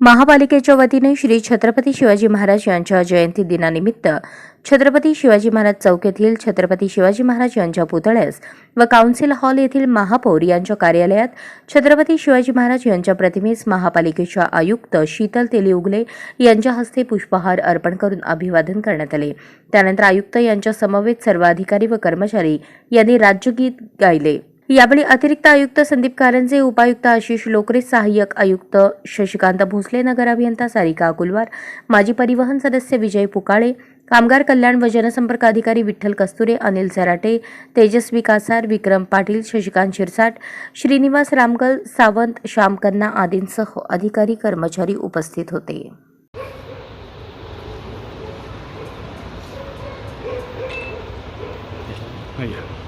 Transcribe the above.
महापालिकेच्या वतीने श्री छत्रपती शिवाजी महाराज यांच्या जयंती दिनानिमित्त छत्रपती शिवाजी महाराज चौक येथील छत्रपती शिवाजी महाराज यांच्या पुतळ्यास व काउन्सिल हॉल येथील महापौर यांच्या कार्यालयात छत्रपती शिवाजी महाराज यांच्या प्रतिमेस महापालिकेच्या आयुक्त शीतल तेली उगले यांच्या हस्ते पुष्पहार अर्पण करून अभिवादन करण्यात आले. त्यानंतर आयुक्त यांच्या समवेत सर्व अधिकारी व कर्मचारी यांनी राज्यगीत गायले. यावेळी अतिरिक्त आयुक्त संदीप कारंजे उपायुक्त आशिष लोकरे सहाय्यक आयुक्त शशिकांत भोसले नगर अभियंता सारिका अकुलवार माजी परिवहन सदस्य विजय पुकाळे कामगार कल्याण व जनसंपर्क अधिकारी विठ्ठल कस्तुरे अनिल झराटे तेजस्वी कासार विक्रम पाटील शशिकांत शिरसाट श्रीनिवास रामगल सावंत श्यामकन्ना आदींसह अधिकारी कर्मचारी उपस्थित होते. भैया